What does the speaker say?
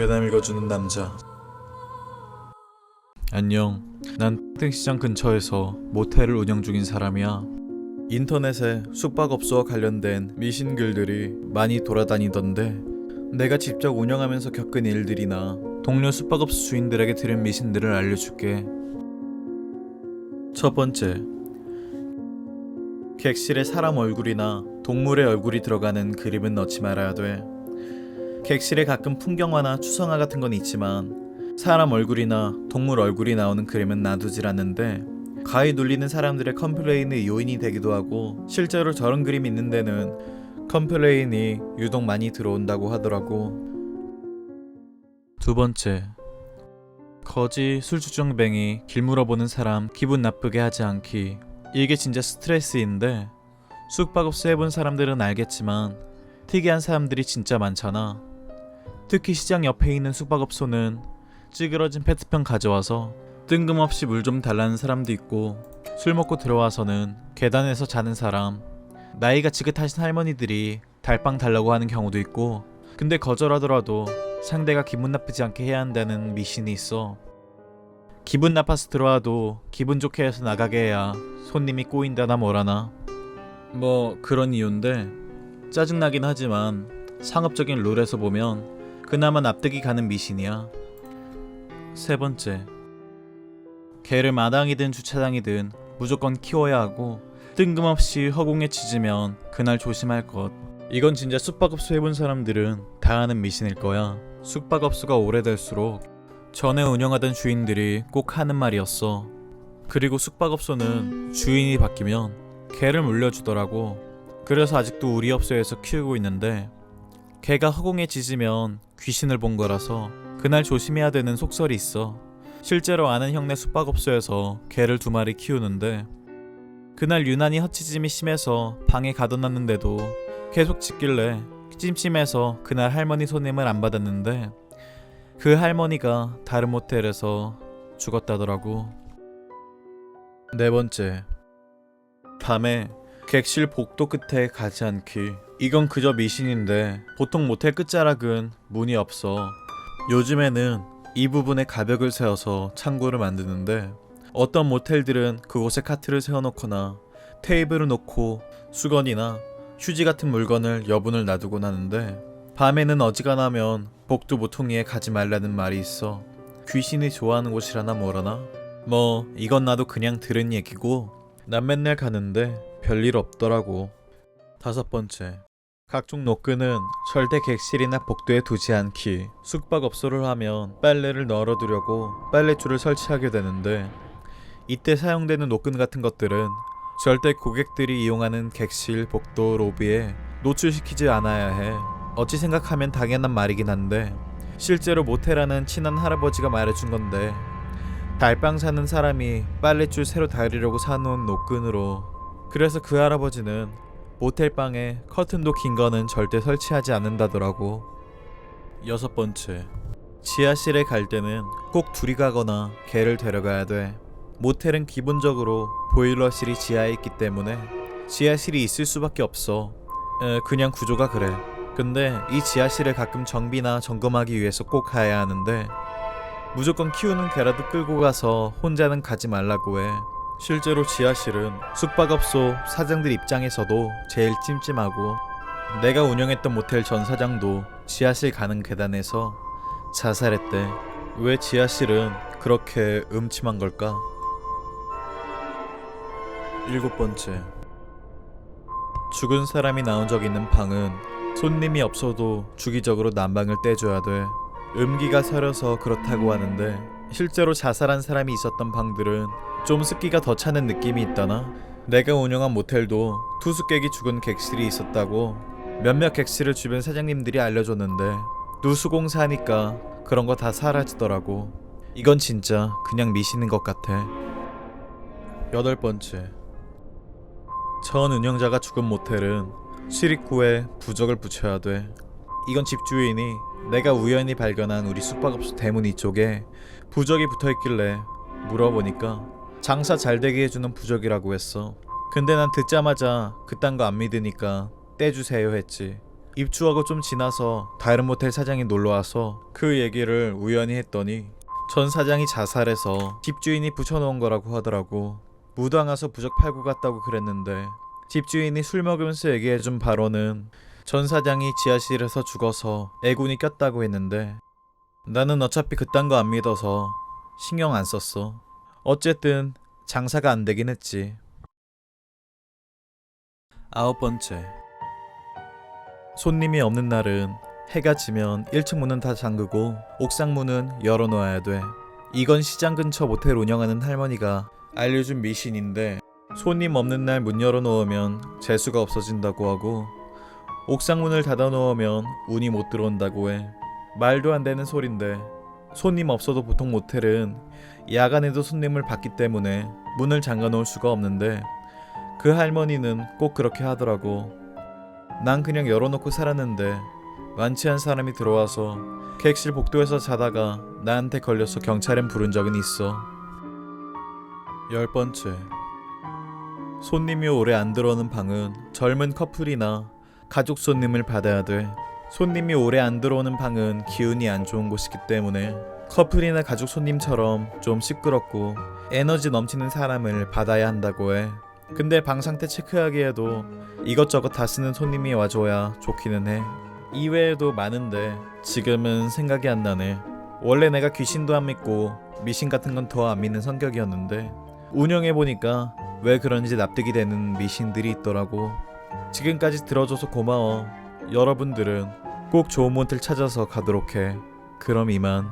괴담 읽어주는 남자. 안녕. 난 땡시장 근처에서 모텔을 운영 중인 사람이야. 인터넷에 숙박업소와 관련된 미신 글들이 많이 돌아다니던데 내가 직접 운영하면서 겪은 일들이나 동료 숙박업소 주인들에게 들은 미신들을 알려줄게. 첫 번째. 객실에 사람 얼굴이나 동물의 얼굴이 들어가는 그림은 넣지 말아야 돼. 객실에 가끔 풍경화나 추상화 같은 건 있지만 사람 얼굴이나 동물 얼굴이 나오는 그림은 놔두질 않는데 가히 눌리는 사람들의 컴플레인의 요인이 되기도 하고 실제로 저런 그림이 있는 데는 컴플레인이 유독 많이 들어온다고 하더라고. 두 번째. 거지 술주정뱅이 길 물어보는 사람 기분 나쁘게 하지 않기. 이게 진짜 스트레스인데 숙박업소 해본 사람들은 알겠지만 특이한 사람들이 진짜 많잖아. 특히 시장 옆에 있는 숙박업소는 찌그러진 페트병 가져와서 뜬금없이 물 좀 달라는 사람도 있고 술 먹고 들어와서는 계단에서 자는 사람 나이가 지긋하신 할머니들이 달빵 달라고 하는 경우도 있고 근데 거절하더라도 상대가 기분 나쁘지 않게 해야 한다는 미신이 있어 기분 나빠서 들어와도 기분 좋게 해서 나가게 해야 손님이 꼬인다나 뭐라나. 뭐 그런 이유인데 짜증나긴 하지만 상업적인 룰에서 보면 그나마 납득이 가는 미신이야. 세 번째. 개를 마당이든 주차장이든 무조건 키워야 하고 뜬금없이 허공에 짖으면 그날 조심할 것. 이건 진짜 숙박업소 해본 사람들은 다 아는 미신일 거야. 숙박업소가 오래될수록 전에 운영하던 주인들이 꼭 하는 말이었어. 그리고 숙박업소는 주인이 바뀌면 개를 물려주더라고. 그래서 아직도 우리 업소에서 키우고 있는데 개가 허공에 짖으면 귀신을 본 거라서 그날 조심해야 되는 속설이 있어. 실제로 아는 형네 숙박업소에서 개를 두 마리 키우는데 그날 유난히 헛짖음이 심해서 방에 가둬놨는데도 계속 짖길래 찜찜해서 그날 할머니 손님을 안 받았는데 그 할머니가 다른 모텔에서 죽었다더라고. 네 번째. 밤에 객실 복도 끝에 가지 않기. 이건 그저 미신인데 보통 모텔 끝자락은 문이 없어. 요즘에는 이 부분에 가벽을 세워서 창고를 만드는데 어떤 모텔들은 그곳에 카트를 세워놓거나 테이블을 놓고 수건이나 휴지 같은 물건을 여분을 놔두곤 하는데 밤에는 어지간하면 복도 모퉁이에 가지 말라는 말이 있어. 귀신이 좋아하는 곳이라나 뭐라나? 뭐 이건 나도 그냥 들은 얘기고 난 맨날 가는데 별일 없더라고. 다섯 번째. 각종 노끈은 절대 객실이나 복도에 두지 않기. 숙박업소를 하면 빨래를 널어두려고 빨래줄을 설치하게 되는데 이때 사용되는 노끈 같은 것들은 절대 고객들이 이용하는 객실, 복도, 로비에 노출시키지 않아야 해. 어찌 생각하면 당연한 말이긴 한데 실제로 모텔하는 친한 할아버지가 말해준 건데 달빵 사는 사람이 빨랫줄 새로 달으려고 사놓은 노끈으로 그래서 그 할아버지는 모텔방에 커튼도 긴 거는 절대 설치하지 않는다더라고. 여섯 번째 지하실에 갈 때는 꼭 둘이 가거나 개를 데려가야 돼. 모텔은 기본적으로 보일러실이 지하에 있기 때문에 지하실이 있을 수밖에 없어. 에, 그냥 구조가 그래. 근데 이 지하실을 가끔 정비나 점검하기 위해서 꼭 가야 하는데 무조건 키우는 개라도 끌고 가서 혼자는 가지 말라고 해. 실제로 지하실은 숙박업소 사장들 입장에서도 제일 찜찜하고 내가 운영했던 모텔 전 사장도 지하실 가는 계단에서 자살했대. 왜 지하실은 그렇게 음침한 걸까? 일곱 번째. 죽은 사람이 나온 적 있는 방은 손님이 없어도 주기적으로 난방을 떼줘야 돼. 음기가 서려서 그렇다고 하는데 실제로 자살한 사람이 있었던 방들은 좀 습기가 더 차는 느낌이 있다나? 내가 운영한 모텔도 투숙객이 죽은 객실이 있었다고 몇몇 객실을 주변 사장님들이 알려줬는데 누수공사 하니까 그런 거 다 사라지더라고. 이건 진짜 그냥 미신인 것 같아. 여덟 번째. 전 운영자가 죽은 모텔은 출입 후에 부적을 붙여야 돼. 이건 집주인이 내가 우연히 발견한 우리 숙박업소 대문 이쪽에 부적이 붙어 있길래 물어보니까 장사 잘 되게 해주는 부적이라고 했어. 근데 난 듣자마자 그딴 거 안 믿으니까 떼주세요 했지. 입주하고 좀 지나서 다른 모텔 사장이 놀러와서 그 얘기를 우연히 했더니 전 사장이 자살해서 집주인이 붙여놓은 거라고 하더라고. 무당 와서 부적 팔고 갔다고 그랬는데 집주인이 술 먹으면서 얘기해준 바로는 전 사장이 지하실에서 죽어서 애군이 꼈다고 했는데 나는 어차피 그딴 거 안 믿어서 신경 안 썼어. 어쨌든 장사가 안 되긴 했지. 아홉 번째. 손님이 없는 날은 해가 지면 1층 문은 다 잠그고 옥상 문은 열어놓아야 돼. 이건 시장 근처 모텔 운영하는 할머니가 알려준 미신인데 손님 없는 날 문 열어놓으면 재수가 없어진다고 하고 옥상 문을 닫아놓으면 운이 못 들어온다고 해. 말도 안 되는 소린데 손님 없어도 보통 모텔은 야간에도 손님을 받기 때문에 문을 잠가 놓을 수가 없는데 그 할머니는 꼭 그렇게 하더라고. 난 그냥 열어놓고 살았는데 완치한 사람이 들어와서 객실 복도에서 자다가 나한테 걸려서 경찰엔 부른 적은 있어. 열 번째. 손님이 오래 안 들어오는 방은 젊은 커플이나 가족 손님을 받아야 돼. 손님이 오래 안 들어오는 방은 기운이 안 좋은 곳이기 때문에 커플이나 가족 손님처럼 좀 시끄럽고 에너지 넘치는 사람을 받아야 한다고 해. 근데 방 상태 체크하기에도 이것저것 다 쓰는 손님이 와줘야 좋기는 해. 이외에도 많은데 지금은 생각이 안 나네. 원래 내가 귀신도 안 믿고 미신 같은 건 더 안 믿는 성격이었는데 운영해 보니까 왜 그런지 납득이 되는 미신들이 있더라고. 지금까지 들어줘서 고마워. 여러분들은 꼭 좋은 모텔 찾아서 가도록 해. 그럼 이만.